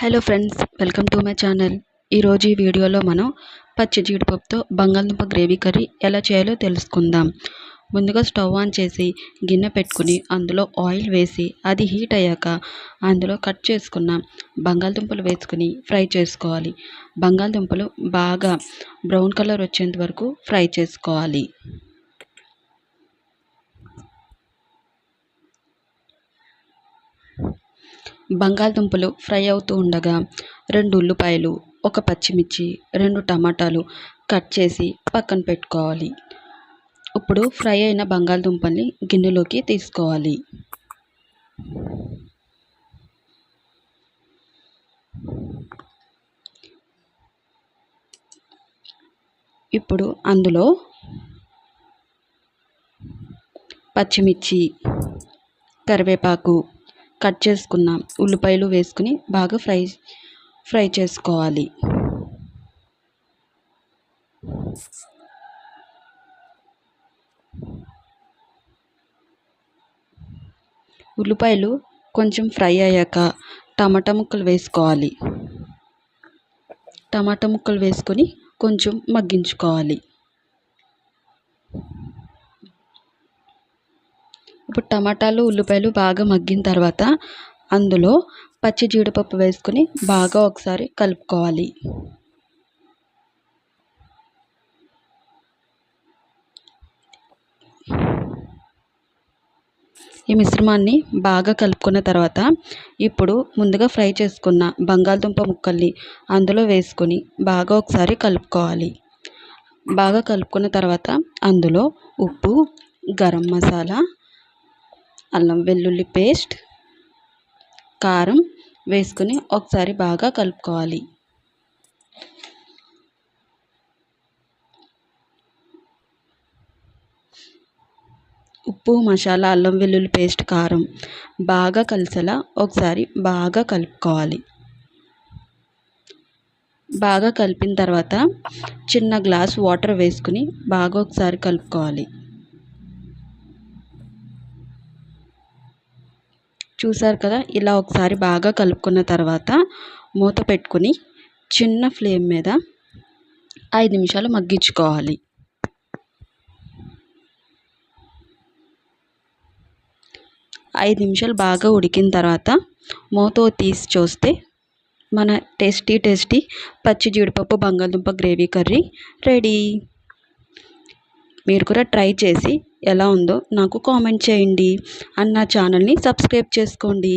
Hello friends welcome to my channel ఈరోజు ఈ వీడియోలో మనం పచ్చి జీడిపప్పుతో బంగాళదుంప గ్రేవీ కర్రీ ఎలా చేయాలో తెలుసుకుందాం. ముందుగా స్టవ్ ఆన్ చేసి గిన్నె పెట్టుకుని అందులో ఆయిల్ వేసి అది హీట్ అయ్యాక అందులో కట్ చేసుకున్న బంగాళదుంపలు వేసుకుని ఫ్రై చేసుకోవాలి. బంగాళదుంపలు బాగా బ్రౌన్ కలర్ వచ్చేంత వరకు ఫ్రై చేసుకోవాలి. బంగాళదుంపలు ఫ్రై అవుతూ ఉండగా రెండు ఉల్లిపాయలు ఒక పచ్చిమిర్చి రెండు టమాటాలు కట్ చేసి పక్కన పెట్టుకోవాలి. ఇప్పుడు ఫ్రై అయిన బంగాళదుంపల్ని గిన్నెలోకి తీసుకోవాలి. ఇప్పుడు అందులో పచ్చిమిర్చి కరివేపాకు కట్ చేసుకున్న ఉల్లిపాయలు వేసుకుని బాగా ఫ్రై ఫ్రై చేసుకోవాలి. ఉల్లిపాయలు కొంచెం ఫ్రై అయ్యాక టమాటా ముక్కలు వేసుకోవాలి. టమాటా ముక్కలు వేసుకొని కొంచెం మగ్గించుకోవాలి. ఇప్పుడు టమాటాలు ఉల్లిపాయలు బాగా మగ్గిన తర్వాత అందులో పచ్చి జీడిపప్పు వేసుకొని బాగా ఒకసారి కలుపుకోవాలి. ఈ మిశ్రమాన్ని బాగా కలుపుకున్న తర్వాత ఇప్పుడు ముందుగా ఫ్రై చేసుకున్న బంగాళదుంప ముక్కల్ని అందులో వేసుకొని బాగా ఒకసారి కలుపుకోవాలి. బాగా కలుపుకున్న తర్వాత అందులో ఉప్పు గరం మసాలా అల్లం వెల్లుల్లి పేస్ట్ కారం వేసుకుని ఒకసారి బాగా కలుపుకోవాలి. ఉప్పు మసాలా అల్లం వెల్లుల్లి పేస్ట్ కారం బాగా కలిసేలా ఒకసారి బాగా కలుపుకోవాలి. బాగా కలిపిన తర్వాత చిన్న గ్లాస్ వాటర్ వేసుకుని బాగా ఒకసారి కలుపుకోవాలి. చూసారు కదా ఇలా ఒకసారి బాగా కలుపుకున్న తర్వాత మూత పెట్టుకుని చిన్న ఫ్లేమ్ మీద ఐదు నిమిషాలు మగ్గించుకోవాలి. ఐదు నిమిషాలు బాగా ఉడికిన తర్వాత మూత తీసి చూస్తే మన టేస్టీ టేస్టీ పచ్చి జీడిపప్పు బంగాళదుంప గ్రేవీ కర్రీ రెడీ. మీరు కూడా ట్రై చేసి ఎలా ఉందో నాకు కామెంట్ చేయండి. అండ్ నా ఛానల్ని సబ్స్క్రైబ్ చేసుకోండి.